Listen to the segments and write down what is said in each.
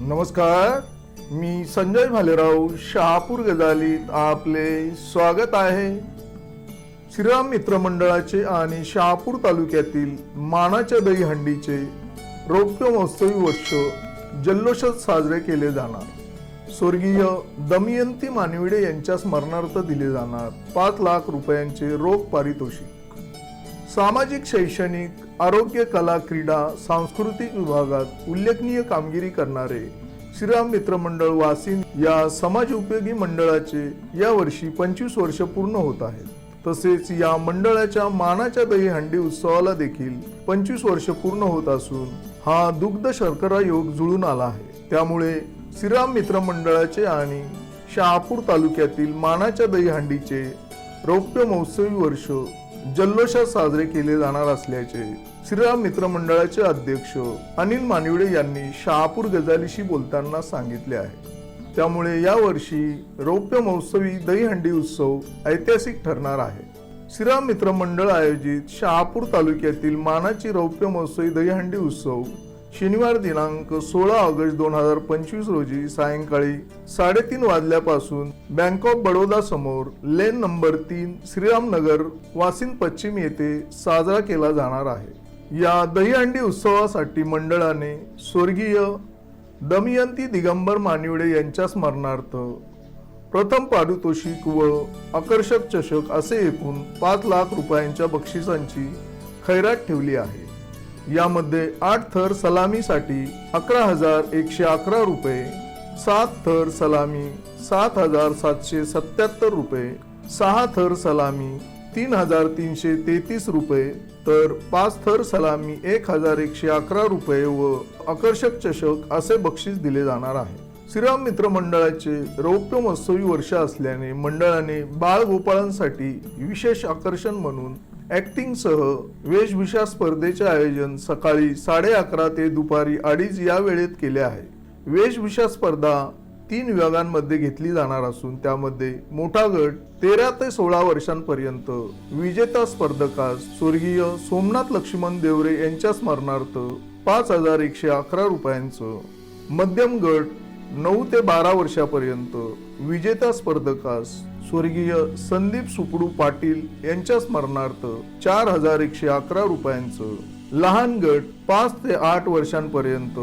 नमस्कार मी संजय भालेराव शहापूर गजालीत आपले स्वागत आहे. श्रीराम मित्रमंडळाचे आणि शहापूर तालुक्यातील मानाच्या दहीहंडीचे रौप्य महोत्सवी वर्ष जल्लोषात साजरे केले जाणार. स्वर्गीय दमयंती मानविडे यांच्या स्मरणार्थ दिले जाणार पाच लाख रुपयांचे रोख पारितोषिक. सामाजिक शैक्षणिक आरोग्य कला क्रीडा सांस्कृतिक विभागात उल्लेखनीय कामगिरी करणारे श्रीराम मित्र मंडळ वासिन या समाज उपयोगी मंडळाचे या वर्षी पंचवीस वर्ष पूर्ण होत आहेत. तसेच या मंडळाच्या मानाच्या दहीहंडी उत्सवाला देखील पंचवीस वर्ष पूर्ण होत असून हा दुग्ध शर्करा योग जुळून आला आहे. त्यामुळे श्रीराम मित्र मंडळाचे आणि शहापूर तालुक्यातील मानाच्या दहीहंडीचे रौप्य महोत्सवी वर्ष जल्लोषात साजरे केले जाणार असल्याचे श्रीराम मित्र मंडळाचे अध्यक्ष अनिल मानिवडे यांनी शहापूर गजालीशी बोलताना सांगितले आहे. त्यामुळे यावर्षी रौप्य महोत्सवी दहीहंडी उत्सव ऐतिहासिक ठरणार आहे. श्रीराम मित्र मंडळ आयोजित शहापूर तालुक्यातील मानाची रौप्य महोत्सवी दहीहंडी उत्सव शनिवार दिनांक सोळा ऑगस्ट दोन हजार पंचवीस रोजी सायंकाळी साडेतीन वाजल्यापासून बँक ऑफ बडोदा समोर लेन नंबर तीन श्रीरामनगर वासिन पश्चिम येथे साजरा केला जाणार आहे. या दहीहंडी उत्सवासाठी मंडळाने स्वर्गीय दमयंती दिगंबर मानिवडे यांच्या स्मरणार्थ प्रथम पारितोषिक व आकर्षक चषक असे एकूण पाच लाख रुपयांच्या बक्षिसांची खैरात ठेवली आहे. यामध्ये आठ थर सलामीसाठी अकरा हजार एकशे अकरा रुपये सात थर सलामी सात हजार सातशे सत्याहत्तर रुपये सहा थर सलामी तीन हजार तीनशे तेहतीस रुपये तर पाच थर सलामी एक हजार एकशे अकरा रुपये व आकर्षक चषक असे बक्षीस दिले जाणार आहे. श्रीराम मित्र मंडळाचे रौप्य महोत्सवी वर्ष असल्याने मंडळाने बाळ गोपाळांसाठी विशेष आकर्षण म्हणून ॲक्टिंगसह वेशभूषा स्पर्धेचे आयोजन सकाळी साडे अकरा ते दुपारी अडीच या वेळेत केले आहे. वेशभूषा स्पर्धा तीन विभागांमध्ये घेतली जाणार असून त्यामध्ये मोठा गट तेरा ते सोळा वर्षांपर्यंत विजेता स्पर्धकास स्वर्गीय सोमनाथ लक्ष्मण देवरे यांच्या स्मरणार्थ पाच हजार एकशे अकरा रुपयांचं मध्यम गट नऊ ते बारा वर्षापर्यंत विजेता स्पर्धकास स्वर्गीय संदीप सुपडू पाटील यांच्या स्मरणार्थ चार हजार एकशे अकरा रुपयांचं लहान गट पाच ते आठ वर्षांपर्यंत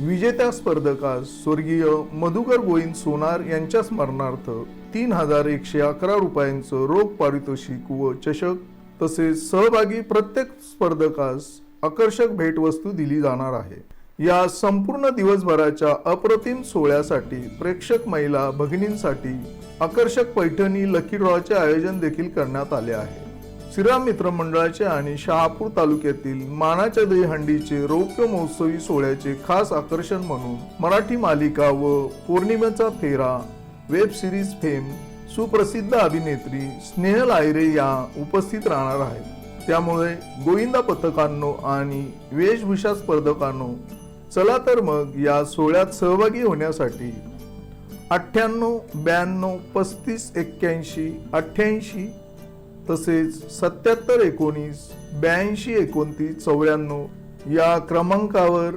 विजेत्या स्पर्धकास स्वर्गीय मधुकर गोविंद सोनार यांच्या स्मरणार्थ तीन हजार एकशे अकरा रुपयांचं रोख पारितोषिक व चषक तसेच सहभागी प्रत्येक स्पर्धकास आकर्षक भेटवस्तू दिली जाणार आहे. या संपूर्ण दिवसभराच्या अप्रतिम सोहळ्यासाठी प्रेक्षक महिला भगिनींसाठी आकर्षक पैठणी लकी ड्रॉचे आयोजन देखील करण्यात आले आहे. श्रीराम मित्र मंडळाचे आणि शहापूर तालुक्यातील मानाच्या दहीहंडीचे रौप्य महोत्सवी सोहळ्याचे खास आकर्षण म्हणून मराठी मालिका व पौर्णिमेचा फेरा वेब सिरीज फेम सुप्रसिद्ध अभिनेत्री स्नेहल आयरे या उपस्थित राहणार आहेत. त्यामुळे गोविंदा पथकांनो आणि वेशभूषा स्पर्धकांनो चला तर मग या सोहळ्यात सहभागी होण्यासाठी अठ्ठ्याण्णव ब्याण्णव पस्तीस एक्क्याऐंशी अठ्ठ्याऐंशी तसेच सत्याहत्तर एकोणीस ब्याऐंशी एकोणतीस चौऱ्याण्णव या क्रमांकावर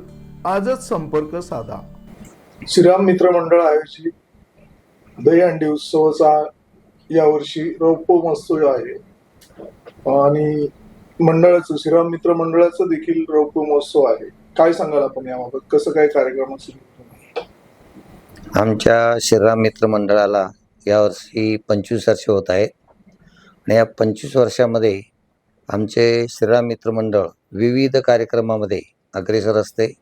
आजच संपर्क साधा. श्रीराम मित्र मंडळ आयोजित दहीहंडी उत्सवाचा यावर्षी रौप्य महोत्सव आहे. आणि मंडळाचं श्रीराम मित्र मंडळाचं देखील रौप्य महोत्सव आहे. काय सांगाल आपण याबाबत? कसं काय कार्यक्रम असेल? आमच्या श्रीराम मित्र मंडळाला यावर्षी पंचवीस वर्ष होत आहे आणि या पंचवीस वर्षामध्ये आमचे श्रीराम मित्र मंडळ विविध कार्यक्रमामध्ये अग्रेसर असते.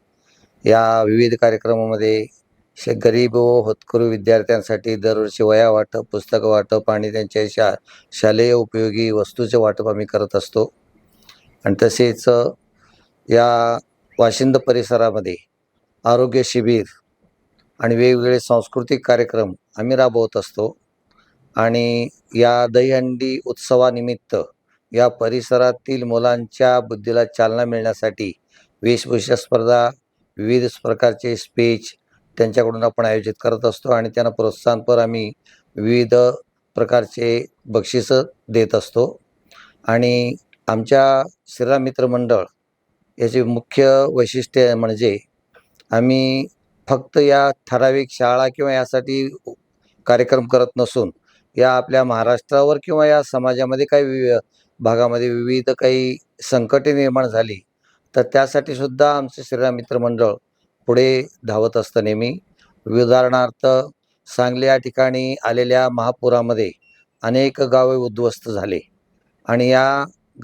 या विविध कार्यक्रमामध्ये शे गरीब व होतकरू विद्यार्थ्यांसाठी दरवर्षी वया वाटप पुस्तकं वाटप आणि त्यांच्या शा शालेय उपयोगी वस्तूचे वाटप आम्ही करत असतो. आणि तसेच या वाशिंद परिसरामध्ये आरोग्य शिबिर आणि वेगवेगळे सांस्कृतिक कार्यक्रम आम्ही राबवत असतो. आणि या दहीहंडी उत्सवानिमित्त या परिसरातील मुलांच्या बुद्धीला चालना मिळण्यासाठी वेशभूषा स्पर्धा विविध प्रकारचे स्पीच त्यांच्याकडून आपण आयोजित करत असतो आणि त्यांना प्रोत्साहनपर आम्ही विविध प्रकारचे बक्षिसं देत असतो. आणि आमच्या श्रीराम मित्र मंडळ याचे मुख्य वैशिष्ट्य म्हणजे आम्ही फक्त या ठराविक शाळा किंवा यासाठी कार्यक्रम करत नसून या आपल्या महाराष्ट्रावर किंवा या समाजामध्ये काही वि भागामध्ये विविध काही संकटे निर्माण झाली तर त्यासाठी सुद्धा आमचे श्रीराम मित्रमंडळ पुढे धावत असतं नेहमी. उदाहरणार्थ सांगली या ठिकाणी आलेल्या महापुरामध्ये अनेक गावे उद्ध्वस्त झाले आणि या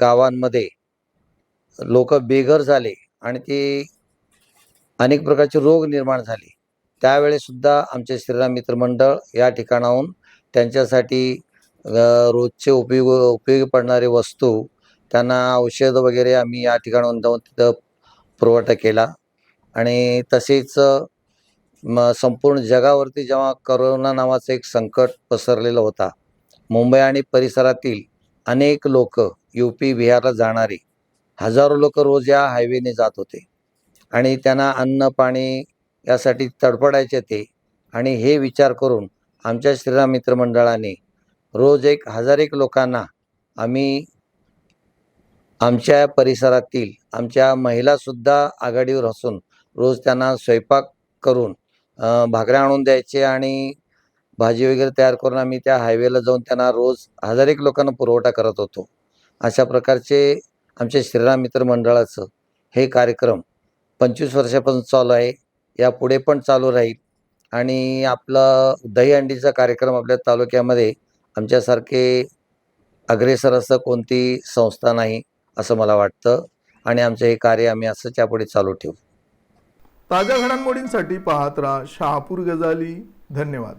गावांमध्ये लोक बेघर झाले आणि ते अनेक प्रकारचे रोग निर्माण झाले. त्यावेळेसुद्धा आमचे श्रीराम मित्रमंडळ या ठिकाणाहून त्यांच्यासाठी रोजचे उपयोग उपयोगी पडणारे वस्तू त्यांना औषध वगैरे आम्ही या ठिकाणाहून जाऊन तिथं पुरवठा केला. आणि तसेच म संपूर्ण जगावरती जेव्हा करोना नावाचं एक संकट पसरलेला होता मुंबई आणि परिसरातील अनेक लोक यू पी बिहारला जाणारी हजारो लोक रोज या हायवेने जात होते. आणि त्यांना अन्न पाणी यासाठी तडफडायचे ते. आणि हे विचार करून आमच्या श्रीराम मित्रमंडळाने रोज एक हजार एक लोकांना आम्ही आमच्या परिसरातील आमच्या महिलासुद्धा आघाडीवर असून रोज त्यांना स्वयंपाक करून भाकऱ्या आणून द्यायचे आणि भाजी वगैरे तयार करून आम्ही त्या हायवेला जाऊन त्यांना रोज हजार एक लोकांना पुरवठा करत होतो. अशा प्रकारचे आमच्या श्रीराम मित्र मंडळाचं हे कार्यक्रम पंचवीस वर्षापासून चालू आहे. यापुढे पण चालू राहील. आणि आपला दहीहंडीचा कार्यक्रम आपल्या तालुक्यामध्ये आमच्यासारखे अग्रेसर असं कोणती संस्था नाही असं मला वाटतं. आणि आमचं हे कार्य आम्ही असंच यापुढे चालू ठेवू. ताज्या घडामोडींसाठी पाहत राहा शहापूर गजाली. धन्यवाद.